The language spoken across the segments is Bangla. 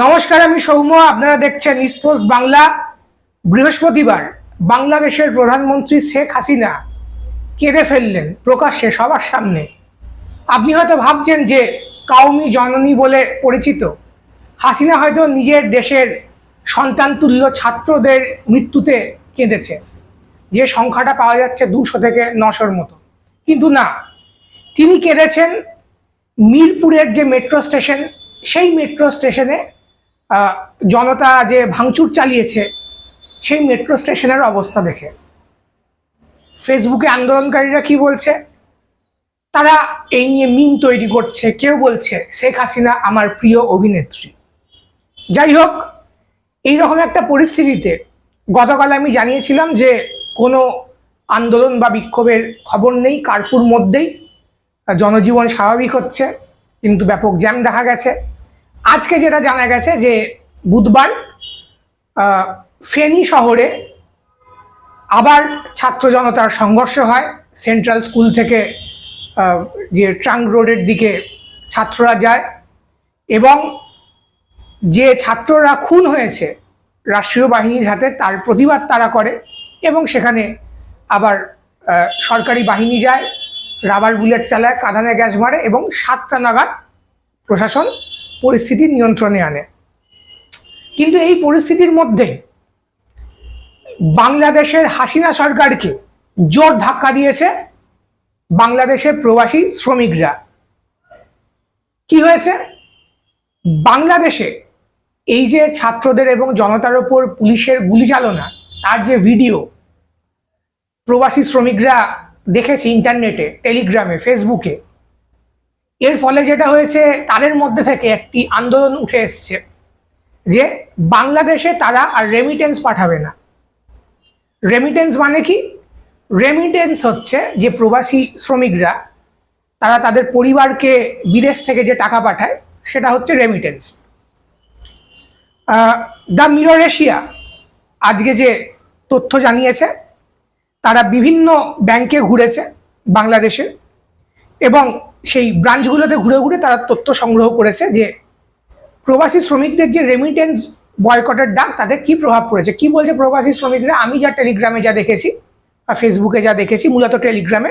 নমস্কার, আমি সৌম্য, আপনারা দেখছেন স্পোর্টস বাংলা বৃহস্পতিবার বাংলাদেশের প্রধানমন্ত্রী শেখ হাসিনা কেঁদে ফেললেন, প্রকাশ্যে সবার সামনে। আপনি হয়তো ভাবছেন যে কাউমি জননী বলে পরিচিত। হাসিনা হয়তো নিজের দেশের সন্তানতুল্য ছাত্রদের মৃত্যুতে কেঁদেছে, যে সংখ্যাটা পাওয়া যাচ্ছে দুশো থেকে নশোর মতো। কিন্তু না, তিনি কেঁদেছেন মিরপুরের যে মেট্রো স্টেশন সেই মেট্রো স্টেশনে জনতা যে ভাঙচুর চালিয়েছে, সেই মেট্রো স্টেশনের অবস্থা দেখে। ফেসবুকে আন্দোলনকারীরা কি বলছে? তারা এই নিয়ে মিম তৈরি করছে, কেউ বলছে, শেখ হাসিনা আমার প্রিয় অভিনেত্রী। যাই হোক, এইরকম একটা পরিস্থিতিতে গতকাল আমি জানিয়েছিলাম যে কোনো আন্দোলন বা বিক্ষোভের খবর নেই, কারফুর মধ্যেই। জনজীবন স্বাভাবিক হচ্ছে, কিন্তু ব্যাপক জ্যাম দেখা গেছে। আজকে যেটা জানা গেছে যে বুধবার ফেনী শহরে আবার ছাত্র জনতার সংঘর্ষ হয়। সেন্ট্রাল স্কুল থেকে যে ট্রাঙ্ক রোডের দিকে ছাত্ররা যায় এবং যে ছাত্ররা খুন হয়েছে রাষ্ট্রীয় বাহিনীর হাতে তার প্রতিবাদ তারা করে এবং সেখানে আবার সরকারি বাহিনী যায়, রাবার বুলেট চালায়, কাঁদানে গ্যাস মারে এবং সাতটা নাগাদ প্রশাসন পরিস্থিতি নিয়ন্ত্রণে আনে। কিন্তু এই পরিস্থিতির মধ্যে বাংলাদেশের হাসিনা সরকারকে জোর ধাক্কা দিয়েছে বাংলাদেশের প্রবাসী শ্রমিকরা। কি হয়েছে? বাংলাদেশে এই যে ছাত্রদের এবং জনতার ওপর পুলিশের গুলি চালনা, তার যে ভিডিও, প্রবাসী শ্রমিকরা দেখেছে ইন্টারনেটে, টেলিগ্রামে, ফেসবুকে এর ফলে যেটা হয়েছে, তাদের মধ্যে থেকে একটি আন্দোলন উঠে এসছে, যে বাংলাদেশে তারা আর রেমিটেন্স পাঠাবে না। রেমিটেন্স মানে কি? রেমিটেন্স হচ্ছে যে প্রবাসী শ্রমিকরা, তারা তাদের পরিবারকে বিদেশ থেকে যে টাকা পাঠায়, সেটা হচ্ছে রেমিটেন্স দ্য মিরর এশিয়া আজকে যে তথ্য জানিয়েছে, তারা বিভিন্ন ব্যাংকে ঘুরেছে বাংলাদেশে এবং সেই ব্রাঞ্চগুলোতে ঘুরে ঘুরে তারা তথ্য সংগ্রহ করেছে যে প্রবাসী শ্রমিকদের যে রেমিটেন্স বয়কটের ডাক তাদের কি প্রভাব পড়েছে? কি বলছে প্রবাসী শ্রমিকরা? আমি যা টেলিগ্রামে যা দেখেছি বা ফেসবুকে যা দেখেছি, মূলত টেলিগ্রামে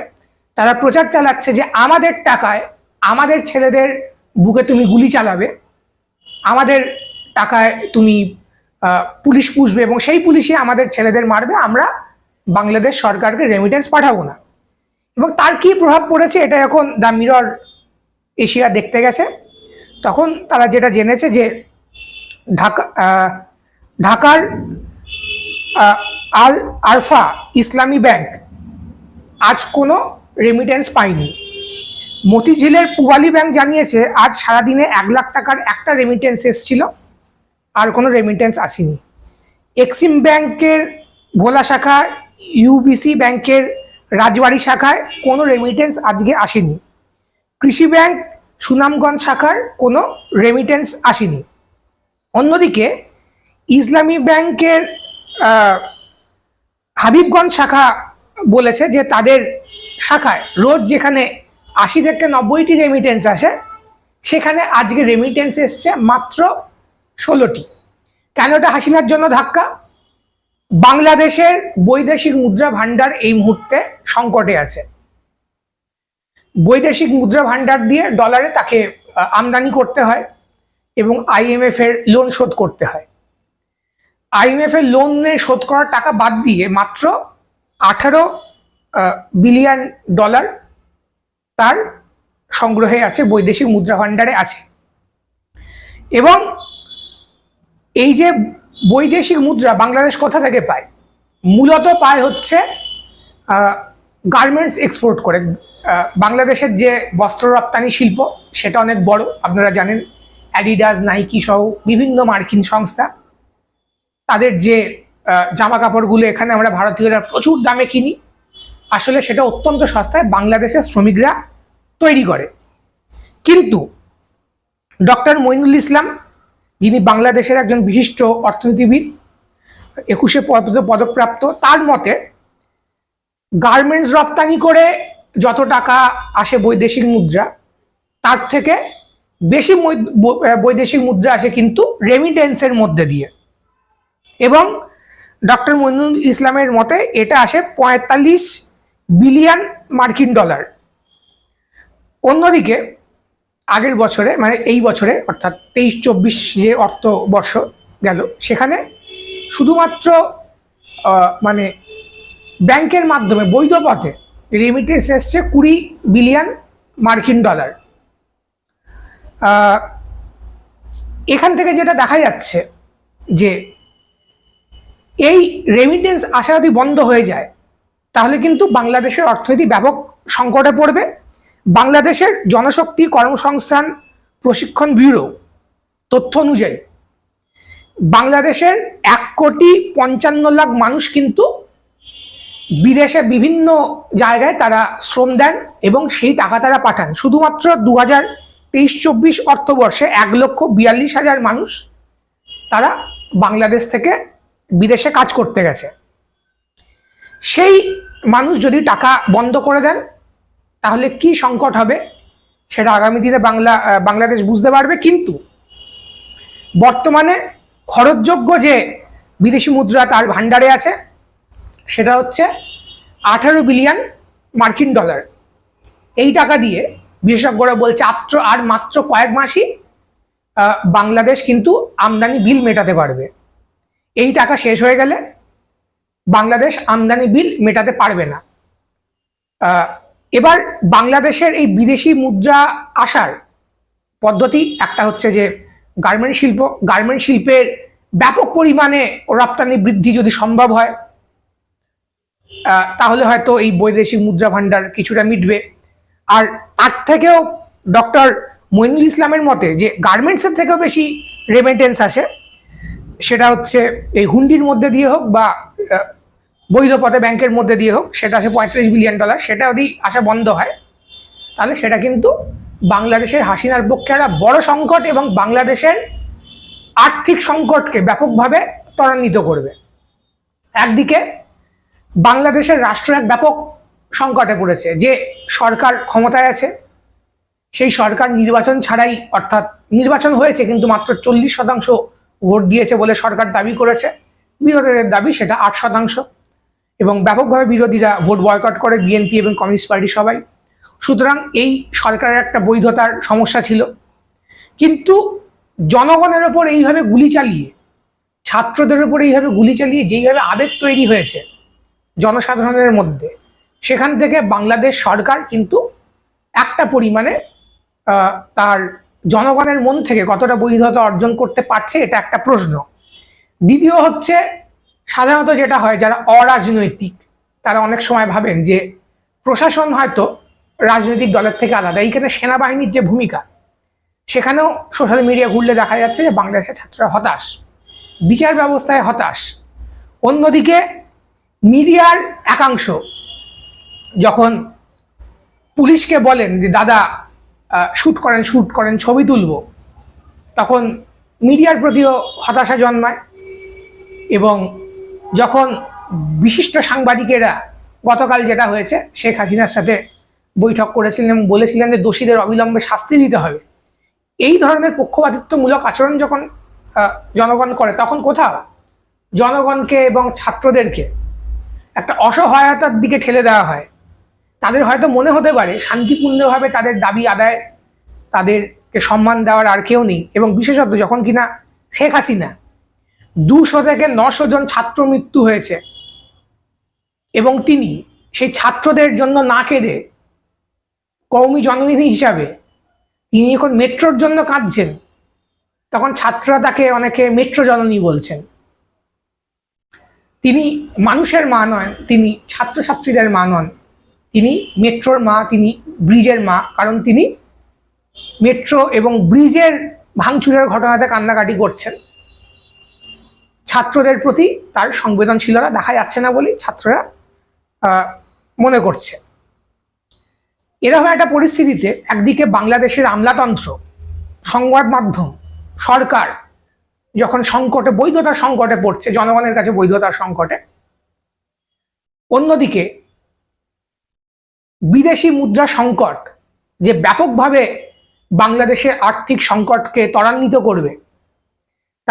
তারা প্রচার চালাচ্ছে যে আমাদের টাকায় আমাদের ছেলেদের বুকে তুমি গুলি চালাবে, আমাদের টাকায় তুমি পুলিশ পুষবে এবং সেই পুলিশই আমাদের ছেলেদের মারবে, আমরা বাংলাদেশ সরকারকে রেমিটেন্স পাঠাবো না। এবং তার কি প্রভাব পড়েছে এটা এখন দ্য মিরর এশিয়া দেখতে গেছে। তখন তারা যেটা জেনেছে যে ঢাকা ঢাকার আল আরফা ইসলামী ব্যাংক আজ কোনো রেমিটেন্স পায়নি। মতিঝিলের পুবালি ব্যাংক জানিয়েছে, আজ সারাদিনে এক লাখ টাকার একটা রেমিটেন্স এসেছিল, আর কোনো রেমিটেন্স আসেনি। এক্সিম ব্যাংকের ভোলা শাখা, ইউবিসি ব্যাংকের রাজবাড়ি শাখায় কোনো রেমিটেন্স আজকে আসেনি। কৃষি ব্যাংক সুনামগঞ্জ শাখার কোনো রেমিটেন্স আসেনি। অন্যদিকে ইসলামী ব্যাংকের হাবিবগঞ্জ শাখা বলেছে যে তাদের শাখায় রোজ যেখানে আশি থেকে নব্বইটি রেমিটেন্স আসে, সেখানে আজকে রেমিটেন্স এসছে মাত্র ষোলোটি। কেন এটা হাসিনার জন্য ধাক্কা? বাংলাদেশের বৈদেশিক মুদ্রা ভান্ডার এই মুহূর্তে সংকটে আছে। বৈদেশিক মুদ্রা ভান্ডার দিয়ে ডলারে তাকে আমদানি করতে হয় এবং আইএমএফ এর লোন শোধ করতে হয়। আইএমএফ এর লোনে শোধ করার টাকা বাদ দিয়ে মাত্র আঠারো বিলিয়ন ডলার তার সংগ্রহে আছে, বৈদেশিক মুদ্রা ভান্ডারে আছে। এবং এই যে বৈদেশিক মুদ্রা বাংলাদেশ কোথা থেকে পায়? মূলত পায় হচ্ছে গার্মেন্টস এক্সপোর্ট করে। বাংলাদেশের যে বস্ত্র রপ্তানি শিল্প, সেটা অনেক বড়। আপনারা জানেন অ্যাডিডাস নাইকি সহ বিভিন্ন মার্কিন সংস্থা। তাদের যে জামা কাপড়গুলো এখানে আমরা ভারতীয়রা প্রচুর দামে কিনি। আসলে সেটা অত্যন্ত সস্তায় বাংলাদেশের শ্রমিকরা তৈরি করে। কিন্তু ডক্টর মইনুল ইসলাম যিনি বাংলাদেশের একজন বিশিষ্ট অর্থনীতিবিদ, একুশে পদ পদকপ্রাপ্ত, তার মতে গার্মেন্টস রপ্তানি করে যত টাকা আসে বৈদেশিক মুদ্রা, তার থেকে বেশি বৈদেশিক মুদ্রা আসে কিন্তু রেমিটেন্সের মধ্যে দিয়ে। এবং ডক্টর মইনুল ইসলামের মতে এটা আসে পঁয়তাল্লিশ বিলিয়ন মার্কিন ডলার। অন্যদিকে আগের বছরে মানে এই বছরে, অর্থাৎ তেইশ চব্বিশ যে অর্থ বর্ষ গেল, সেখানে শুধুমাত্র মানে ব্যাংকের মাধ্যমে, বৈধ পথে রেমিটেন্স এসছে কুড়ি বিলিয়ন মার্কিন ডলার। এখান থেকে যেটা দেখা যাচ্ছে যে এই রেমিটেন্স আসা যদি বন্ধ হয়ে যায়, তাহলে কিন্তু বাংলাদেশের অর্থনীতি ব্যাপক সংকটে পড়বে। বাংলাদেশের জনশক্তি কর্মসংস্থান প্রশিক্ষণ ব্যুরো তথ্য অনুযায়ী, বাংলাদেশের এক কোটি পঞ্চান্ন লাখ মানুষ কিন্তু বিদেশে বিভিন্ন জায়গায় তারা শ্রম দেন এবং সেই টাকা তারা পাঠান। শুধুমাত্র দু হাজার তেইশ চব্বিশ অর্থবর্ষে এক লক্ষ বিয়াল্লিশ হাজার মানুষ তারা বাংলাদেশ থেকে বিদেশে কাজ করতে গেছে। সেই মানুষ যদি টাকা বন্ধ করে দেন তাহলে কি সংকট হবে? সেটা আগামী দিনে বাংলা বাংলাদেশ বুঝতে পারবে। কিন্তু বর্তমানে খরচযোগ্য যে বিদেশি মুদ্রা তার ভাণ্ডারে আছে, সেটা হচ্ছে আঠারো বিলিয়ন মার্কিন ডলার। এই টাকা দিয়ে বিশেষজ্ঞরা বলছে, আত্র, আর মাত্র কয়েক মাসই বাংলাদেশ কিন্তু আমদানি বিল মেটাতে পারবে। এই টাকা শেষ হয়ে গেলে বাংলাদেশ আমদানি বিল মেটাতে পারবে না। এবার বাংলাদেশের এই বিদেশি মুদ্রা আসার পদ্ধতি একটা হচ্ছে যে গার্মেন্ট শিল্প গার্মেন্ট শিল্পের ব্যাপক পরিমাণে রপ্তানি বৃদ্ধি যদি সম্ভব হয় তাহলে হয়তো এই বৈদেশিক মুদ্রা ভাণ্ডার কিছুটা মিটবে। আর তার থেকেও ডক্টর মইনুল ইসলামের মতে যে গার্মেন্টসের থেকেও বেশি রেমিটেন্স আসে, সেটা হচ্ছে এই হুন্ডির মধ্যে দিয়ে হোক বা বৈধ পথে ব্যাংকের মধ্যে দিয়ে হোক, সেটা আসে পঁয়ত্রিশ বিলিয়ন ডলার সেটা যদি আসা বন্ধ হয়, তাহলে সেটা কিন্তু বাংলাদেশের হাসিনার পক্ষে একটা বড় সংকট এবং বাংলাদেশের আর্থিক সংকটকে ব্যাপকভাবে ত্বরান্বিত করবে। একদিকে বাংলাদেশের রাষ্ট্র এক ব্যাপক সংকটে পড়েছে, যে সরকার ক্ষমতায় আছে, সেই সরকার নির্বাচন ছাড়াই অর্থাৎ নির্বাচন হয়েছে কিন্তু মাত্র চল্লিশ শতাংশ ভোট দিয়েছে বলে সরকার দাবি করেছে। বিরোধীদের দাবি সেটা আট শতাংশ। এবং ব্যাপকভাবে বিরোধীরা ভোট বয়কট করে বিএনপি এবং কমিউনিস্ট পার্টি সবাই। সুতরাং এই সরকারের একটা বৈধতার সমস্যা ছিল। কিন্তু জনগণের ওপর এইভাবে গুলি চালিয়ে, ছাত্রদের ওপর এইভাবে গুলি চালিয়ে যেইভাবে আবেগ তৈরি হয়েছে জনসাধারণের মধ্যে, সেখান থেকে বাংলাদেশ সরকার কিন্তু একটা পরিমাণে তার জনগণের মন থেকে কতটা বৈধতা অর্জন করতে পারছে এটা একটা প্রশ্ন। দ্বিতীয় হচ্ছে সাধারণত যেটা হয়, যারা অরাজনৈতিক, তারা অনেক সময় ভাবেন যে প্রশাসন হয়তো রাজনৈতিক দলের থেকে আলাদা। এইখানে সেনাবাহিনীর যে ভূমিকা, সেখানেও সোশ্যাল মিডিয়া ঘুরলে দেখা যাচ্ছে যে বাংলাদেশের ছাত্ররা হতাশ, বিচার ব্যবস্থায় হতাশ। অন্যদিকে মিডিয়ার একাংশ যখন পুলিশকে বলেন যে, দাদা শ্যুট করেন শ্যুট করেন, ছবি তুলব, তখন মিডিয়ার প্রতিও হতাশা জন্মায় এবং যখন বিশিষ্ট সাংবাদিকেরা, গতকাল যেটা হয়েছে, শেখ হাসিনার সাথে বৈঠক করেছিলেন এবং বলেছিলেন যে দোষীদের অবিলম্বে শাস্তি দিতে হবে। এই ধরনের পক্ষপাতিত্বমূলক আচরণ যখন জনগণ করে, তখন কোথাও জনগণকে এবং ছাত্রদেরকে একটা অসহায়তার দিকে ঠেলে দেওয়া হয়। তাদের হয়তো মনে হতে পারে, শান্তিপূর্ণভাবে তাদের দাবি আদায়, তাদেরকে সম্মান দেওয়ার আর কেউ নেই। এবং বিশেষত যখন কিনা শেখ হাসিনা দুশো থেকে নশো জন ছাত্র মৃত্যু হয়েছে। এবং তিনি সেই ছাত্রদের জন্য না কেঁদে কৌমি জননীতি হিসাবে তিনি এখন মেট্রোর জন্য কাঁদছেন, তখন ছাত্ররা তাকে অনেকে মেট্রো জননী বলছেন। তিনি মানুষের মা নন তিনি ছাত্রছাত্রীদের মা নন। তিনি মেট্রোর মা, তিনি ব্রিজের মা, কারণ তিনি মেট্রো এবং ব্রিজের ভাঙচুরের ঘটনাতে কান্নাকাটি করছেন। ছাত্রদের প্রতি তার সংবেদনশীলতা দেখা যাচ্ছে না বলেই ছাত্ররা মনে করছে। এরকম একটা পরিস্থিতিতে একদিকে বাংলাদেশের আমলাতন্ত্র, সংবাদ মাধ্যম, সরকার যখন সংকটে, বৈধতার সংকটে পড়ছে, জনগণের কাছে বৈধতার সংকটে, অন্যদিকে বিদেশি মুদ্রা সংকট যে ব্যাপকভাবে বাংলাদেশের আর্থিক সংকটকে ত্বরান্বিত করবে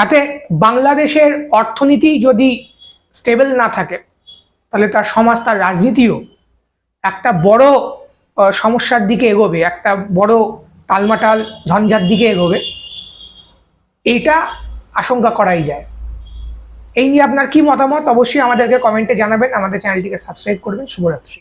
তাতে বাংলাদেশের অর্থনীতি যদি স্টেবল না থাকে, তাহলে তার সমাজ, তার রাজনীতিও একটা বড় সমস্যার দিকে এগোবে, একটা বড় টালমাটাল ঝঞ্ঝার দিকে এগোবে। এইটা আশঙ্কা করাই যায়। এই নিয়ে আপনার কি মতামত? অবশ্যই আমাদেরকে কমেন্টে জানাবেন। আমাদের চ্যানেলটিকে সাবস্ক্রাইব করবেন। শুভরাত্রি।